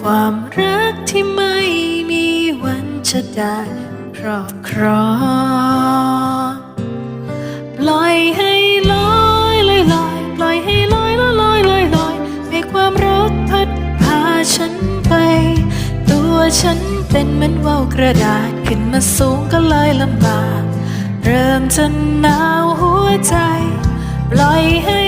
ความรักที่ไม่มีวันจะได้ครอบครองปล่อยให้ลอยลอยลอยปล่อยให้ลอยลอยลอยลอยลอยให้ความรักพัดพาฉันไป ตัวฉันเป็นเหมือนว่าวกระดาษขึ้นมาสูงก็เลยลำบาก เริ่มจะหนาวหัวใจ ปล่อยให้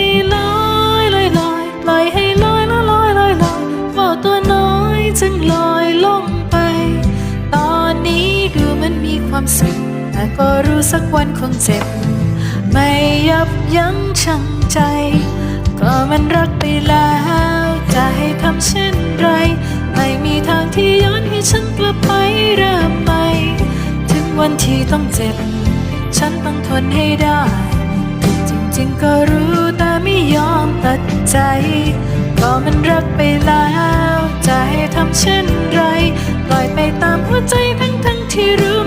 ความสุขแต่ก็รู้สักวันคงเจ็บ ไม่ยับยั้งชั่งใจ ก็มันรักไปแล้ว จะให้ทำเช่นไร ไม่มีทางที่ย้อนให้ฉันกลับไปเริ่มใหม่ถึงวันที่ต้องเจ็บ ฉันต้องทนให้ได้จริงๆก็รู้แต่ไม่ยอมตัดใจ ก็มันรักไปแล้ว จะให้ทำเช่นไร ปล่อยไปตามหัวใจทั้งๆที่รู้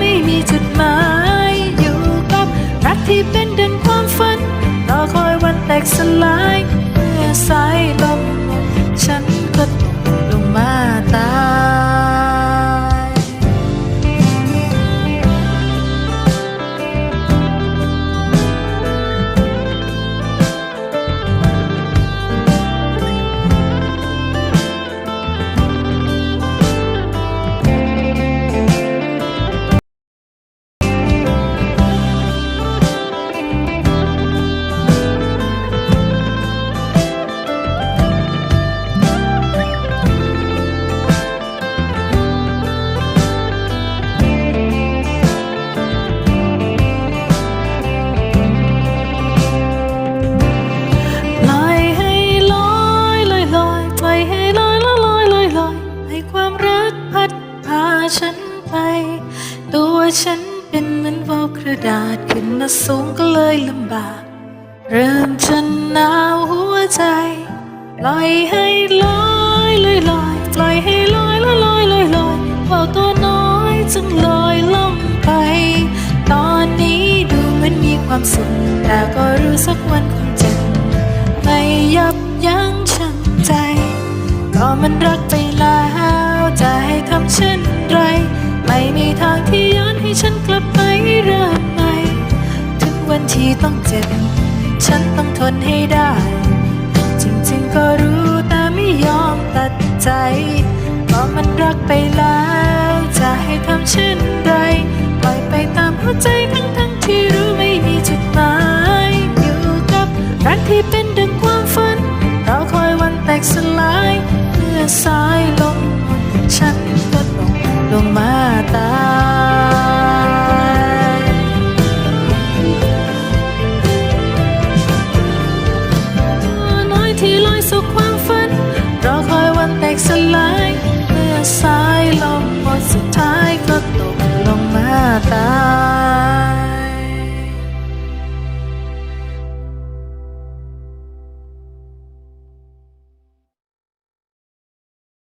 ฉันไป ตัวฉันเป็นเหมือนว่าวกระดาษขึ้นมาสูงก็เลยลำบาก เริ่มจะหนาวหัวใจปล่อยให้ลอยลอยลอยปล่อยให้ลอยลอยลอยลอยลอยว่าตัวน้อยจึงลอยล่องไป ตอนนี้ดูเหมือนมีความสุขแต่ก็รู้สักวันคงเจ็บไม่ยับยั้งชั่งใจ ก็มันรักไปแล้ว จะให้ทำเช่นไร ไม่มีทางที่ย้อนให้ฉันกลับไปเริ่มใหม่ถึงวันที่ต้องเจ็บ ฉันต้องทนให้ได้ จริงๆก็รู้แต่ไม่ยอมตัดใจก็มันรักไปแล้ว จะให้ทำเช่นไร ปล่อยไปตามหัวใจทั้งๆที่รู้ไม่มีจุดหมายอยู่กับรักที่เป็นดังความฝัน เราคอยวันแตกสลายเมื่อสายลมันก็ต้องลงมาตายน้อยที่ลอยสู่ความฝัน รอคอยวันแตกสลาย เมื่อสายลมหมดสุดท้ายก็ตกลงมาตาย